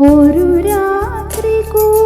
ഒരു രാത്രി കൂ